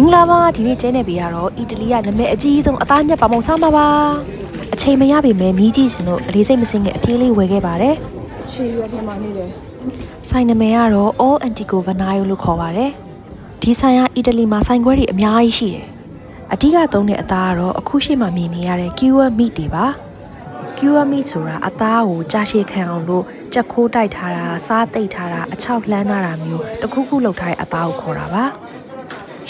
မင်္ဂလာပါဒီနေ့ကျင်းနေပြီကတော့အီတလီကနာမည်အကြီးဆုံးအသားညက်ပါမုံစားမှာပါအချိန်မရပေမဲ့မြည်ကြည့်ရှင်လို့အလေးစိတ်မစင်တဲ့အပြေးလေးဝယ်ခဲ့ပါတယ်ရှေ့ရွက်ထဲမှာနေတယ်ဆိုင်နာမည်ကတော့ All Antico Vanaio လို့ခေါ်ပါတယ်ဒီဆိုင်ကအီတလီမှာဆိုင်ခွဲတွေအများကြီးရှိတယ်အဓိကသုံးတဲ့အသားကတော့အခုရှိမှမြင်နေရတဲ့ Cure Meat တွေပါ Cure Meat ဆိုတာအသားကိုကြာရှည်ခံအောင်လို့ကြက်ခိုးတိုက်ထားတာစားသိပ်ထားတာအချောက်လှမ်းထားတာမျိုးတစ်ခုခုလုပ်ထားတဲ့အသားကိုခေါ်တာပါ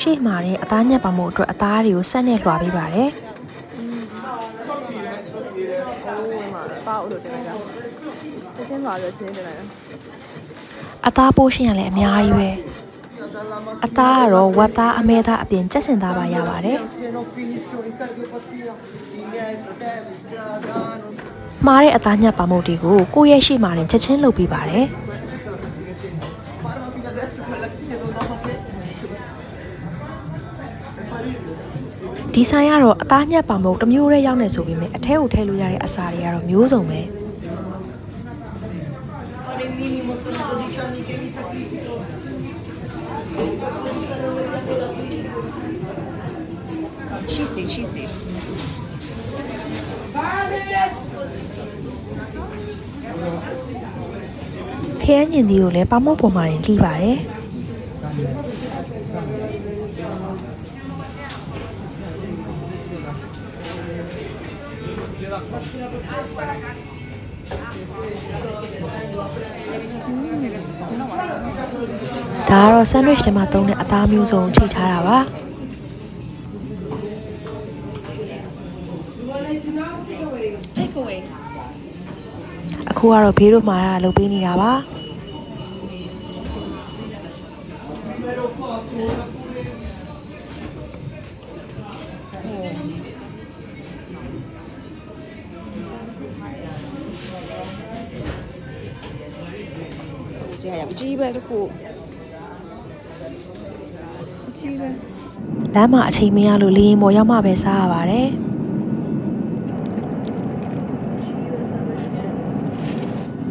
ရှေ့မှာတဲ့အသားညက်ပါမှုအတွက်အသားတွေကိုဆက်နဲ့လွှာပေးပါတယ်အိုးမှာပါဦးလို့တင်လိုက်တာတချင်းပါလို့ချင်းတင်လိုက်တာအသားပိုးရှင်ရလည်းအများကြီးပဲအသားကတော့ဝတ်သားအမဲသားအပြင်ကြက်စင်သားပါရပါတယ် se non finisco in cardiopatia i miei fratelli stradano မှားတဲ့အသားညက်ပါမှုတွေကိုကိုယ့်ရဲ့ရှေ့မှာတင်ချက်ချင်းလုပ်ပေးပါတယ် ဒီဆိုင်ကတော့အသားညက်ပါမှုတစ်မျိုးတည်းရောက်နေဆိုပေမဲ့အထဲကိုထည့်လို့ရတဲ့အစာတွေကတော့မျိုးစုံပဲ fare il minimo sono 12 anni che mi sacrifico ရှိစီရှိစီခရမ်းညင်သီးကိုလည်းပါမော့ပေါ်မှာတင်လှီးပါတယ် ဒါကတော့ sandwich ထဲမှာသုံးတဲ့အသားမျိုးစုံထိထားတာပါ take away အခုကတော့ဘေးတို့မှာလုပ်ပေးနေတာပါ ကြာရအကြီးပဲတခုအကြီးပဲလမ်းမှာအချိန်မရလို့လေရင်ပေါ်ရောက်မှပဲစားရပါတယ်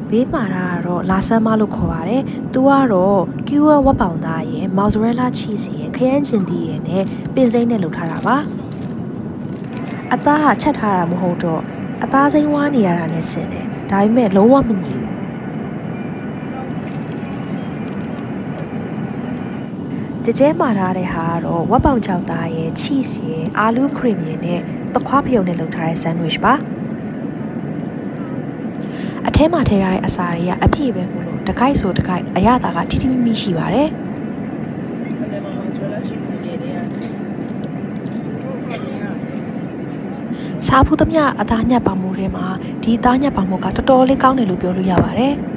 ဘေးမှာကတော့လာဆန်မလို့ခေါ်ပါတယ်။သူကတော့ cure ဝက်ပေါင်သားရယ် mozzarella cheese ရယ်ခရမ်းချင်သီးရယ်နဲ့ပင်စိမ့်နဲ့လုပ်ထားတာပါ။အသားကချက်ထားတာမဟုတ်တော့အသားစိမ်းဝါးနေရတာနဲ့ဆင်တယ်။ဒါပေမဲ့လုံးဝမညီဘူး။ ကြဲကြဲမာထားတဲ့ဟာကတော့ဝက်ပေါင်ချောက်သားရယ် cheese ရယ်အာလူးခရင်ရယ်နဲ့တခွားဖယုံနဲ့လုပ်ထားတဲ့ sandwich ပါ။အထဲမှာထည့်ရတဲ့အစာတွေကအပြည့်ပဲမို့လို့တကိုက်ဆိုတကိုက်အရသာကထိထိမိမိရှိပါတယ် Andiamo a mangiare la cheese viene ။စားဖူးသမျှအသားညက်ပါမှုတွေမှာဒီအသားညက်ပါမှုကတော်တော်လေးကောင်းတယ်လို့ပြောလို့ရပါတယ်။